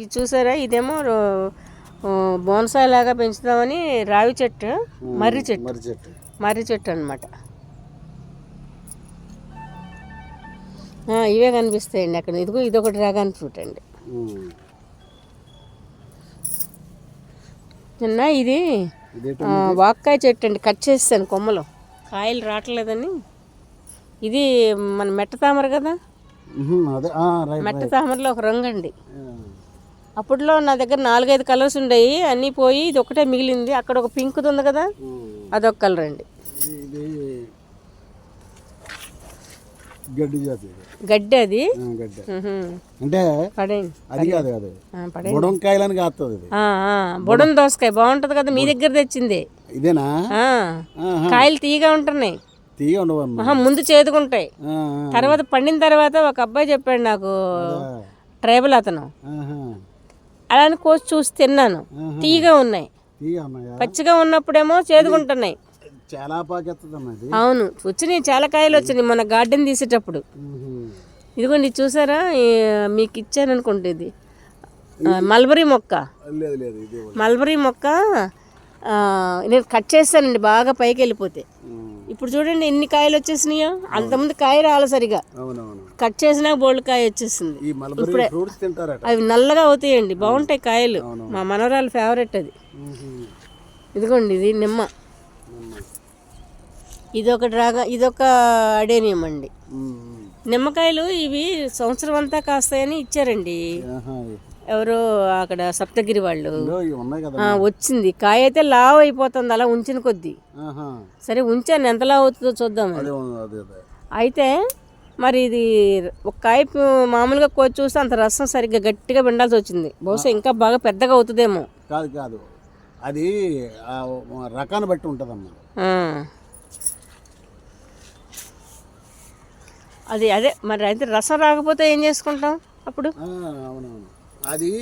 ఇది చూసారా? ఇదేమో బోన్సాయి లాగా పెంచుదామని రావి చెట్టు మర్రి చెట్టు. మర్రి చెట్టు. మర్రి చెట్టు అనమాట ఇవే కనిపిస్తాయండి అక్కడ. ఇదిగో ఇదొక డ్రాగన్ ఫ్రూట్ అండి. నిన్న ఇది వాక్కాయ చెట్టు అండి. కట్ చేస్తాను కొమ్మలు. కాయలు రావట్లేదని. ఇది మన మెట్ట తామర కదా? మెట్ట తామరలో ఒక రంగు అండి. అప్పట్లో నా దగ్గర నాలుగైదు కలర్స్ ఉండేవి అన్నీ పోయి ఇది ఒకటే మిగిలింది. అక్కడ ఒక పింక్ ఉంది కదా. అదొక కలర్ అండి. గడ్డి జాతి ఇది. గడ్డి. అది. అంటే అది కాదు కాదు. బుడంకాయలని కాస్తుంది బుడన్ దోసకాయ బాగుంటుంది కదా మీ దగ్గర తెచ్చింది. ఇదేనా. కాయలు తీయగా ఉంటున్నాయి. తీయ ముందు చేదుకుంటాయి. తర్వాత పండిన తర్వాత ఒక అబ్బాయి చెప్పాడు నాకు ట్రైబల్ అతను. అలాని కోసి చూసి తిన్నాను. తీయగా ఉన్నాయి. పచ్చిగా ఉన్నప్పుడేమో చేదుకుంటున్నాయి చాలా అవును. వచ్చినాయి చాలా కాయలు వచ్చినాయి మన గార్డెన్ తీసేటప్పుడు. ఇదిగోండి ఇది చూసారా మీకు ఇచ్చాను అనుకుంటే ఇది? మల్బరీ మొక్క. మల్బరీ మొక్క నేను కట్ చేస్తానండి బాగా పైకి వెళ్ళిపోతే. ఇప్పుడు చూడండి ఎన్ని కాయలు వచ్చేసినాయో అంతకుముందు కాయ రాలే సరిగా. కట్ చేసినా బోల్డ్ కాయ వచ్చేసింది. తింటారట. అవి నల్లగా అవుతాయండి బాగుంటాయి కాయలు. మా మనవరాలు ఫేవరెట్ అది. ఇదిగోండి ఇది నిమ్మ. ఇదొక డ్రాగా ఇదొక అడేనియం అండి. నిమ్మకాయలు ఇవి సంవత్సరం అంతా కాస్తాయని ఇచ్చారండి. ఎవరో అక్కడ సప్తగిరి వాళ్ళు. వచ్చింది కాయ అయితే లావ్ అయిపోతుంది అలా ఉంచిన కొద్దీ. సరే ఉంచాను. ఎంత లావ్ అవుతుందో అదే అయితే మరి ఇది ఒక కాయ మామూలుగా కోసి చూస్తే అంత రసం సరిగ్గా గట్టిగా పిండాల్సి వచ్చింది. బహుశా ఇంకా బాగా పెద్దగా అవుతుందేమో. కాదు కాదు. అది రకాన్ని బట్టి ఉంటుందమ్మా. అది అదే. మరి అయితే రసం రాకపోతే ఏం చేసుకుంటాం అప్పుడు? అవునవును. అది